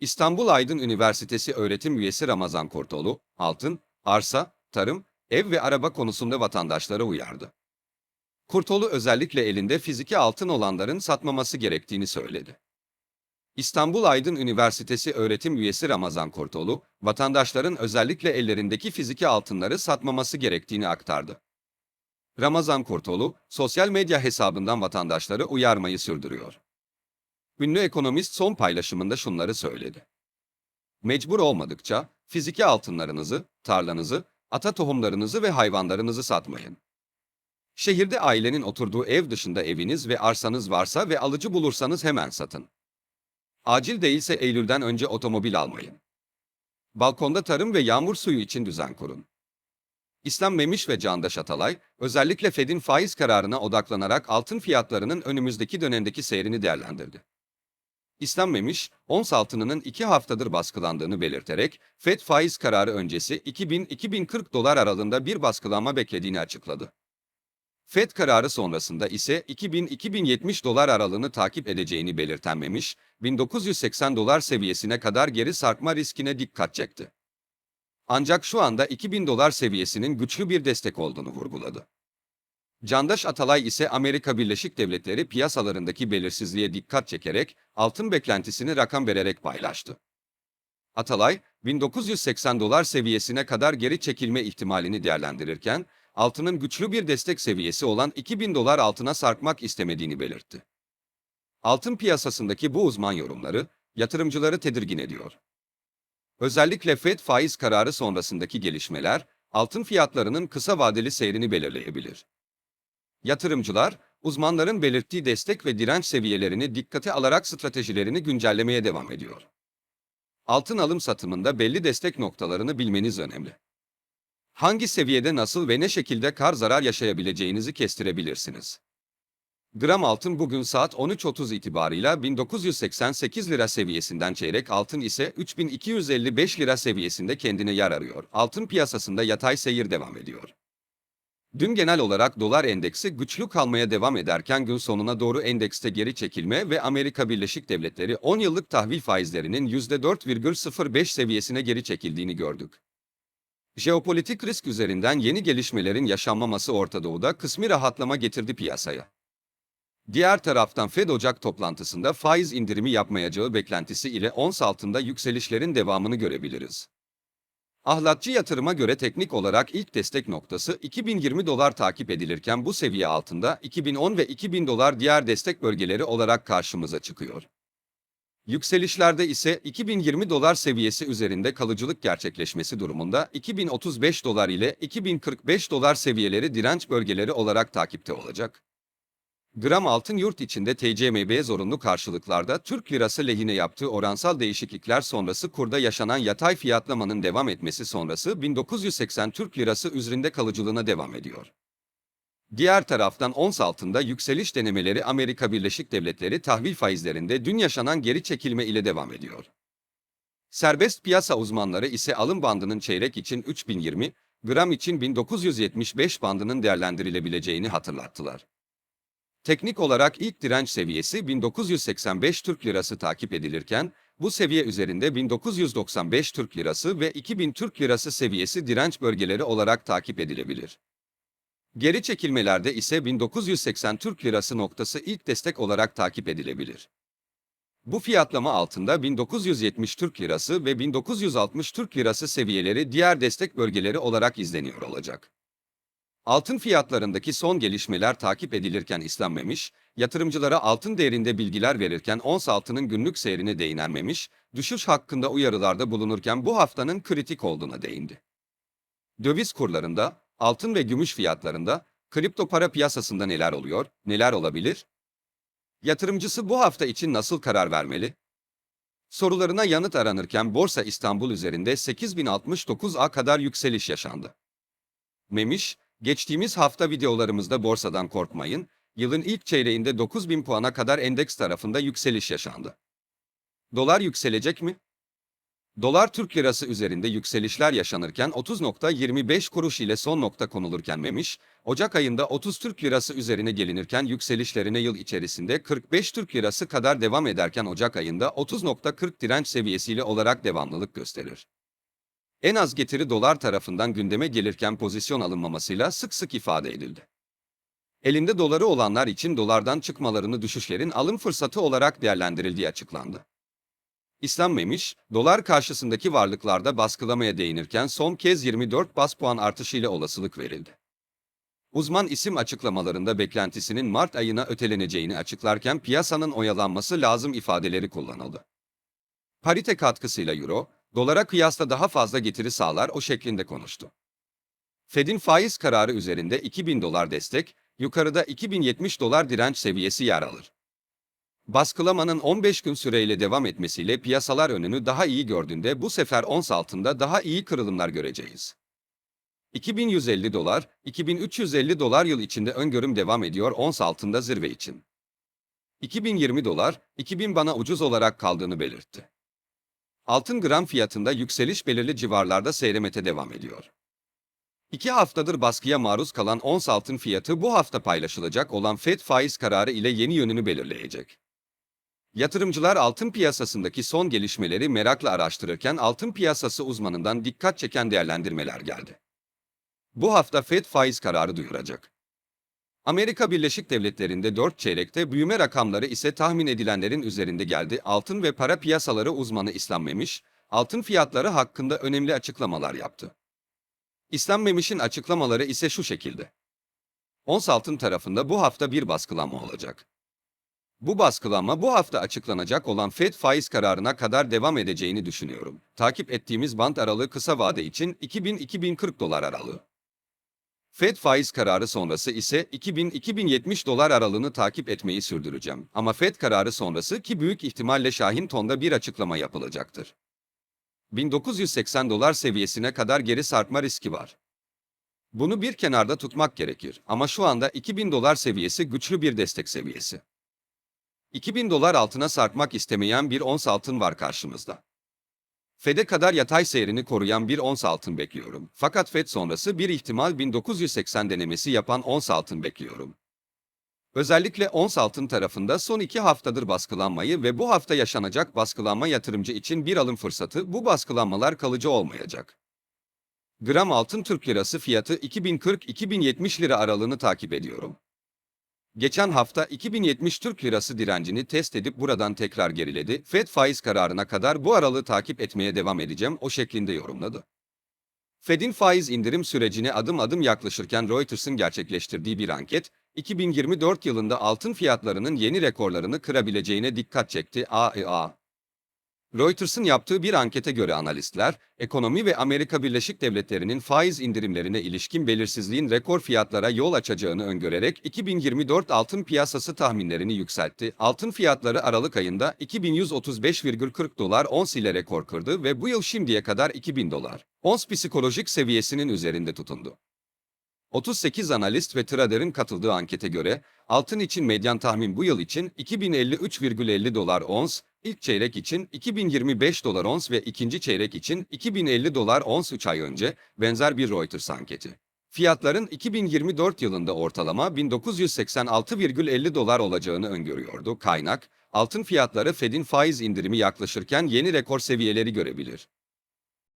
İstanbul Aydın Üniversitesi öğretim üyesi Ramazan Kurtoğlu, altın, arsa, tarım, ev ve araba konusunda vatandaşlara uyardı. Kurtoğlu özellikle elinde fiziki altın olanların satmaması gerektiğini söyledi. İstanbul Aydın Üniversitesi öğretim üyesi Ramazan Kurtoğlu, vatandaşların özellikle ellerindeki fiziki altınları satmaması gerektiğini aktardı. Ramazan Kurtoğlu, sosyal medya hesabından vatandaşları uyarmayı sürdürüyor. Ünlü ekonomist son paylaşımında şunları söyledi. Mecbur olmadıkça fiziki altınlarınızı, tarlanızı, ata tohumlarınızı ve hayvanlarınızı satmayın. Şehirde ailenin oturduğu ev dışında eviniz ve arsanız varsa ve alıcı bulursanız hemen satın. Acil değilse Eylül'den önce otomobil almayın. Balkonda tarım ve yağmur suyu için düzen kurun. İslam Memiş ve Candaş Atalay, özellikle Fed'in faiz kararına odaklanarak altın fiyatlarının önümüzdeki dönemdeki seyrini değerlendirdi. İslam Memiş, ons altınının iki haftadır baskılandığını belirterek, Fed faiz kararı öncesi 2000-2040 dolar aralığında bir baskılanma beklediğini açıkladı. Fed kararı sonrasında ise 2000-2070 dolar aralığını takip edeceğini belirten Memiş, 1980 dolar seviyesine kadar geri sarkma riskine dikkat çekti. Ancak şu anda 2000 dolar seviyesinin güçlü bir destek olduğunu vurguladı. Candaş Atalay ise Amerika Birleşik Devletleri piyasalarındaki belirsizliğe dikkat çekerek altın beklentisini rakam vererek paylaştı. Atalay, 1980 dolar seviyesine kadar geri çekilme ihtimalini değerlendirirken, altının güçlü bir destek seviyesi olan 2000 dolar altına sarkmak istemediğini belirtti. Altın piyasasındaki bu uzman yorumları, yatırımcıları tedirgin ediyor. Özellikle FED faiz kararı sonrasındaki gelişmeler, altın fiyatlarının kısa vadeli seyrini belirleyebilir. Yatırımcılar, uzmanların belirttiği destek ve direnç seviyelerini dikkate alarak stratejilerini güncellemeye devam ediyor. Altın alım satımında belli destek noktalarını bilmeniz önemli. Hangi seviyede nasıl ve ne şekilde kar zarar yaşayabileceğinizi kestirebilirsiniz. Gram altın bugün saat 13.30 itibarıyla 1988 lira seviyesinden çeyrek altın ise 3255 lira seviyesinde kendine yer arıyor. Altın piyasasında yatay seyir devam ediyor. Dün genel olarak dolar endeksi güçlü kalmaya devam ederken gün sonuna doğru endekste geri çekilme ve Amerika Birleşik Devletleri 10 yıllık tahvil faizlerinin %4,05 seviyesine geri çekildiğini gördük. Jeopolitik risk üzerinden yeni gelişmelerin yaşanmaması Orta Doğu'da kısmi rahatlama getirdi piyasaya. Diğer taraftan Fed Ocak toplantısında faiz indirimi yapmayacağı beklentisi ile ons altında yükselişlerin devamını görebiliriz. Ahlatçı yatırıma göre teknik olarak ilk destek noktası 2020 dolar takip edilirken bu seviye altında 2010 ve 2000 dolar diğer destek bölgeleri olarak karşımıza çıkıyor. Yükselişlerde ise 2020 dolar seviyesi üzerinde kalıcılık gerçekleşmesi durumunda 2035 dolar ile 2045 dolar seviyeleri direnç bölgeleri olarak takipte olacak. Gram altın yurt içinde TCMB zorunlu karşılıklarda Türk lirası lehine yaptığı oransal değişiklikler sonrası kurda yaşanan yatay fiyatlamanın devam etmesi sonrası 1980 Türk lirası üzerinde kalıcılığına devam ediyor. Diğer taraftan ons altında yükseliş denemeleri Amerika Birleşik Devletleri tahvil faizlerinde dün yaşanan geri çekilme ile devam ediyor. Serbest piyasa uzmanları ise alım bandının çeyrek için 3020, gram için 1975 bandının değerlendirilebileceğini hatırlattılar. Teknik olarak ilk direnç seviyesi 1985 Türk Lirası takip edilirken, bu seviye üzerinde 1995 Türk Lirası ve 2000 Türk Lirası seviyesi direnç bölgeleri olarak takip edilebilir. Geri çekilmelerde ise 1980 Türk Lirası noktası ilk destek olarak takip edilebilir. Bu fiyatlama altında 1970 Türk Lirası ve 1960 Türk Lirası seviyeleri diğer destek bölgeleri olarak izleniyor olacak. Altın fiyatlarındaki son gelişmeler takip edilirken İslam Memiş, yatırımcılara altın değerinde bilgiler verirken ons altının günlük seyrine değinen Memiş, düşüş hakkında uyarılarda bulunurken bu haftanın kritik olduğuna değindi. Döviz kurlarında, altın ve gümüş fiyatlarında, kripto para piyasasında neler oluyor, neler olabilir? Yatırımcısı bu hafta için nasıl karar vermeli? Sorularına yanıt aranırken Borsa İstanbul üzerinde 8069'a kadar yükseliş yaşandı. Memiş, Geçtiğimiz hafta videolarımızda borsadan korkmayın, yılın ilk çeyreğinde 9000 puana kadar endeks tarafında yükseliş yaşandı. Dolar yükselecek mi? Dolar Türk lirası üzerinde yükselişler yaşanırken 30.25 kuruş ile son nokta konulurken Memiş, Ocak ayında 30 Türk lirası üzerine gelinirken yükselişlerine yıl içerisinde 45 Türk lirası kadar devam ederken Ocak ayında 30.40 direnç seviyesiyle olarak devamlılık gösterir. En az getiri dolar tarafından gündeme gelirken pozisyon alınmamasıyla sık sık ifade edildi. Elinde doları olanlar için dolardan çıkmalarını düşüşlerin alım fırsatı olarak değerlendirildiği açıklandı. İslam Memiş, dolar karşısındaki varlıklarda baskılamaya değinirken son kez 24 bas puan artışıyla olasılık verildi. Uzman isim açıklamalarında beklentisinin Mart ayına öteleneceğini açıklarken piyasanın oyalanması lazım ifadeleri kullanıldı. Parite katkısıyla Euro, dolara kıyasla daha fazla getiri sağlar o şeklinde konuştu. Fed'in faiz kararı üzerinde 2000 dolar destek, yukarıda 2070 dolar direnç seviyesi yer alır. Baskılamanın 15 gün süreyle devam etmesiyle piyasalar önünü daha iyi gördüğünde bu sefer ons altında daha iyi kırılımlar göreceğiz. 2150 dolar, 2350 dolar yıl içinde öngörüm devam ediyor ons altında zirve için. 2020 dolar, 2000 bana ucuz olarak kaldığını belirtti. Altın gram fiyatında yükseliş belirli civarlarda seyremete devam ediyor. İki haftadır baskıya maruz kalan ons altın fiyatı bu hafta paylaşılacak olan FED faiz kararı ile yeni yönünü belirleyecek. Yatırımcılar altın piyasasındaki son gelişmeleri merakla araştırırken altın piyasası uzmanından dikkat çeken değerlendirmeler geldi. Bu hafta FED faiz kararı duyuracak. Amerika Birleşik Devletleri'nde 4 çeyrekte büyüme rakamları ise tahmin edilenlerin üzerinde geldi. Altın ve para piyasaları uzmanı İslam Memiş, altın fiyatları hakkında önemli açıklamalar yaptı. İslam Memiş'in açıklamaları ise şu şekilde. Ons altın tarafında bu hafta bir baskılanma olacak. Bu baskılanma bu hafta açıklanacak olan FED faiz kararına kadar devam edeceğini düşünüyorum. Takip ettiğimiz bant aralığı kısa vade için 2000-2040 dolar aralığı. FED faiz kararı sonrası ise 2000-2070 dolar aralığını takip etmeyi sürdüreceğim. Ama FED kararı sonrası ki büyük ihtimalle Şahin tonda bir açıklama yapılacaktır. 1980 dolar seviyesine kadar geri sarkma riski var. Bunu bir kenarda tutmak gerekir ama şu anda 2000 dolar seviyesi güçlü bir destek seviyesi. 2000 dolar altına sarkmak istemeyen bir ons altın var karşımızda. FED'e kadar yatay seyrini koruyan bir ons altın bekliyorum. Fakat FED sonrası bir ihtimal 1980 denemesi yapan ons altın bekliyorum. Özellikle ons altın tarafında son iki haftadır baskılanmayı ve bu hafta yaşanacak baskılanma yatırımcı için bir alım fırsatı bu baskılanmalar kalıcı olmayacak. Gram altın Türk lirası fiyatı 2040-2070 lira aralığını takip ediyorum. Geçen hafta 2070 Türk lirası direncini test edip buradan tekrar geriledi. Fed faiz kararına kadar bu aralığı takip etmeye devam edeceğim o şeklinde yorumladı. Fed'in faiz indirim sürecine adım adım yaklaşırken Reuters'ın gerçekleştirdiği bir anket, 2024 yılında altın fiyatlarının yeni rekorlarını kırabileceğine dikkat çekti AEA. Reuters'ın yaptığı bir ankete göre analistler, ekonomi ve Amerika Birleşik Devletleri'nin faiz indirimlerine ilişkin belirsizliğin rekor fiyatlara yol açacağını öngörerek 2024 altın piyasası tahminlerini yükseltti. Altın fiyatları Aralık ayında 2135,40 dolar ons ile rekor kırdı ve bu yıl şimdiye kadar 2000 dolar. Ons psikolojik seviyesinin üzerinde tutundu. 38 analist ve trader'in katıldığı ankete göre altın için medyan tahmin bu yıl için 2053,50 dolar ons, ilk çeyrek için 2025 dolar ons ve ikinci çeyrek için 2050 dolar ons 3 ay önce benzer bir Reuters anketi. Fiyatların 2024 yılında ortalama 1986,50 dolar olacağını öngörüyordu. Kaynak, altın fiyatları Fed'in faiz indirimi yaklaşırken yeni rekor seviyeleri görebilir.